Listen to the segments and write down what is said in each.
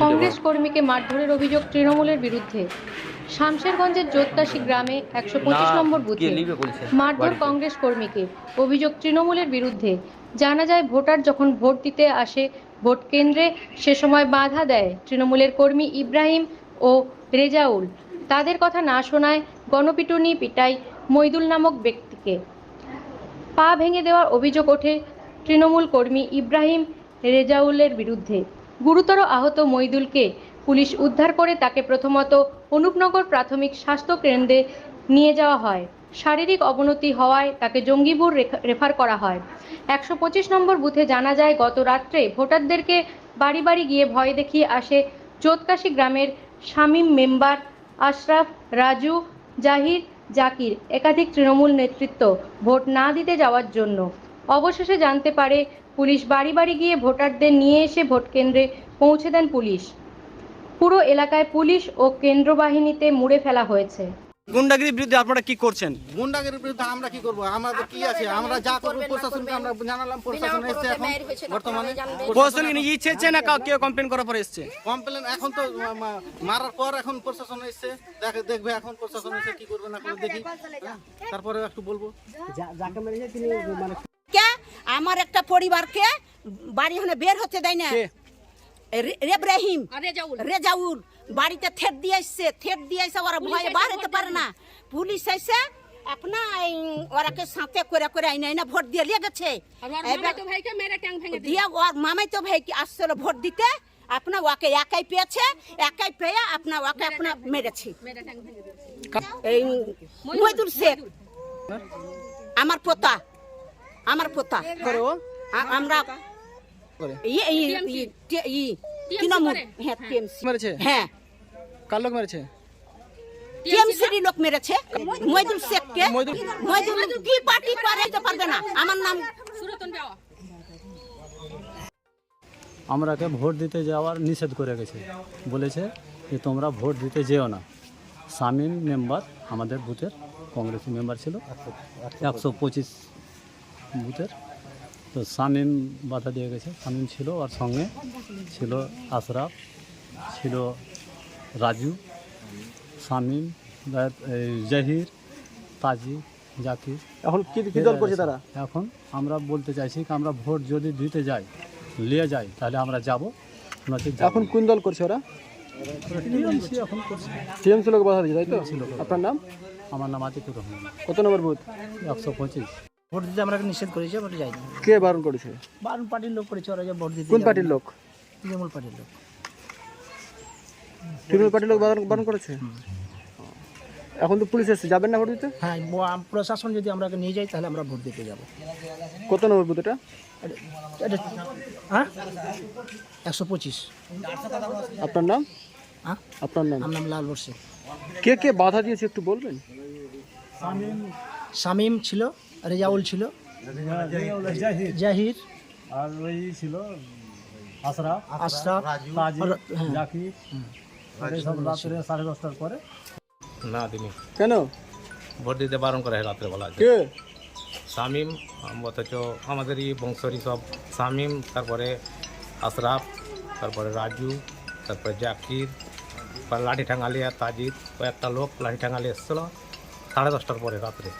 কংগ্রেস কর্মীকে মারধরের অভিযোগ তৃণমূলের বিরুদ্ধে। শামশেরগঞ্জের জোত্তাসী গ্রামে একশো পঁচিশ নম্বর বুথে মারধর কংগ্রেস কর্মীকে অভিযোগ তৃণমূলের বিরুদ্ধে। জানা যায় ভোটার যখন ভোট দিতে আসে ভোট কেন্দ্রে সে সময় বাধা দেয় তৃণমূলের কর্মী ইব্রাহিম ও রেজাউল। তাদের কথা না শোনায় গণপিটুনি পিটাই মইদুল নামক ব্যক্তিকে। পা ভেঙে দেওয়ার অভিযোগ ওঠে তৃণমূল কর্মী ইব্রাহিম রেজাউলের বিরুদ্ধে। গুরুতর আহত মইদুলকে পুলিশ উদ্ধার করে তাকে প্রথমত অনুপনগর প্রাথমিক স্বাস্থ্য কেন্দ্রে নিয়ে যাওয়া হয়। শারীরিক অবনতি হওয়ায় তাকে জঙ্গিপুর রেফার করা হয়। একশো পঁচিশ নম্বর বুথে জানা যায়, গত রাত্রে ভোটারদেরকে বাড়ি বাড়ি গিয়ে ভয় দেখিয়ে আসে চোতকাশি গ্রামের শামীম মেম্বার আশরাফ, রাজু, জাহির, জাকির একাধিক তৃণমূল নেতৃত্ব ভোট না দিতে যাওয়ার জন্য। অবশেষে জানতে পারে পুলিশ বাড়ি বাড়ি গিয়ে ভোটারদের নিয়ে এসে ভোট কেন্দ্রে পৌঁছে দেন পুলিশ। পুরো এলাকায় পুলিশ ও কেন্দ্র বাহিনীতে মুড়ে ফেলা হয়েছে। গুন্ডাগিরির বিরুদ্ধে আপনারা কি করছেন? গুন্ডাগিরির বিরুদ্ধে আমরা কি করব? আমাদের কি আছে? আমরা যা করব প্রশাসনকে আমরা জানালাম প্রশাসন এসছে এখন বর্তমানে। প্রশাসন ইচ্ছে না কাউ কেউ কমপ্লেন করার পরে এসছে? কমপ্লেন এখন তো মারার পর এখন প্রশাসন এসছে। দেখে দেখবে এখন প্রশাসন এসে কি করবে না করবে দেখি। তারপরে একটু বলব। কে আমার একটা পরিবারকে বাড়ি হনে বের হতে দেয় না। রেব্রাহিম রেজাউল। বাড়িতে থেট দিয়ে আসছে। থেট দিয়ে আসছে ওরা ভয়ে বার হতে পারে না। পুলিশ এসে আপনা ওরাকে সাথে করে করে আইনা আইনা ভোট দিয়ে লিয়ে গেছে। দিয়ে ওর মামাই তো ভাই কি আসছিল ভোট দিতে। আপনা ওকে একাই পেয়েছে। একাই পেয়ে আপনা ওকে আপনা মেরেছে। এই মহিদুল শেখ। আমার পোতা। আমার পোতা করে। আমরা করে। ই- ই- ই- টি- ই- তৃণমূল। হ্যাঁ টিএমসি মেরেছে? হ্যাঁ। কার লোক মেরেছে? টিএমসির লোক মেরেছে। মহিদুল শেখকে। মইদুল- কি পার্টি করে পারবে না। আমার নাম আমরাকে ভোট দিতে যাওয়ার নিষেধ করে গেছে। বলেছে যে তোমরা ভোট দিতে যেও না। শামীম মেম্বার আমাদের বুথের কংগ্রেসি মেম্বার ছিল। একশো পঁচিশ বুথের। তো শামীম বাধা দিয়ে গেছে। শামীম ছিল আর সঙ্গে। ছিল আশরাফ ছিল রাজু এই জাহির তাজি জাকির। এখন কি কি দল করছে তারা? এখন আমরা বলতে চাইছি আমরা ভোট যদি দিতে যাই নিয়ে যাই তাহলে আমরা যাব। এখন কোন দল করছে ওরা? টিএমসি লোক বাধা দিয়েছে তাই তো? আপনার নাম? আমার নাম আতিকুর রহমান। কত নম্বর বুথ? একশো পঁচিশ। ভোট দিতে আমরা নিষেধ করেছি ভোটে যাইনি। কে বারণ করেছে? বারণ পার্টির লোক করেছে ওরা যে ভোট দিতে কোন যাবে পার্টির না। লোক? তৃণমূল পার্টির লোক। তৃণমূল পার্টির লোক বারণ বারণ করেছে? এখন তো পুলিশ এসছে যাবেন না ভোট দিতে? হ্যাঁ ব- আম- প্রশাসন যদি আমরাকে নিয়ে যায় তাহলে আমরা ভোট দিতে যাব। কত নম্বর বুথ এটা হ্যাঁ? একশো পঁচিশ। আপনার নাম? হ্যাঁ? আপনার নাম? আমার নাম লাল বর্ষে। কে কে বাধা দিয়েছে একটু বলবেন? শামীম ছিল রেজাউল ছিল। জাহির। আর ওই ছিল হ্যাঁ। জাকির। সব রাত্রে সাড়ে দশটার পরে। না দিনি। কেন? ভোট দিতে বারণ করা হয় রাত্রেবেলা কে? শামিম অথচ আমাদেরই বংশরই সব। শামিম তারপরে আশরাফ তারপরে রাজু তারপরে জাকির তারপরে লাঠি ঠাঙ্গালি আর তাজিদ কয়েকটা লোক লাঠি ঠাঙ্গালি এসেছিল সাড়ে দশটার পরে রাত্রে।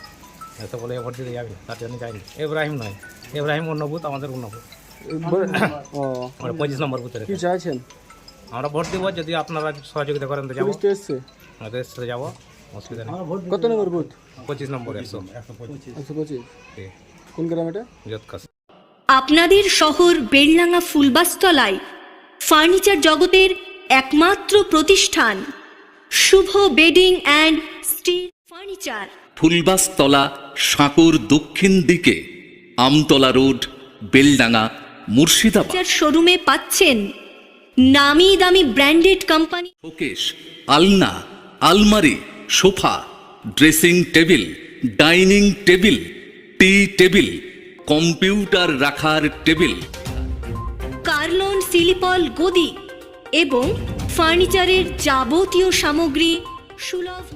এসে বলে ভোট দিতে যাবি তার জন্য যাইনি এব্রাহিম নয়। এব্রাহিম অন্য বুথ আমাদের অন্য বুথ ও। মানে পঁচিশ নম্বর বুথের কি চাইছেন? আমরা ভোট দিব যদি আপনারা সহযোগিতা করেন তো যাব। এসছে। সাথে যাব অসুবিধা নেই। কত নম্বর বুথ? পঁচিশ নম্বর একশো। একশো পঁচিশ। কোন গ্রাম এটা? আপনাদের শহর বেলডাঙ্গা ফুলবাস্তলায় ফার্নিচার জগতের একমাত্র প্রতিষ্ঠান। Shubho bedding and steel furniture. Phulbastala Sankur দক্ষিণ দিকে আমতলা রোড বেলডাঙ্গা মুর্শিদাবাদ। শোরুমে পাচ্ছেন নামি দামি ব্র্যান্ডেড কোম্পানি শোকেশ আলনা আলমারি sofa dressing table dining table T table computer রাখার টেবিল। কার্লন সিলিপল গদি এবং ফার্নিচারের যাবতীয় সামগ্রী সুলভ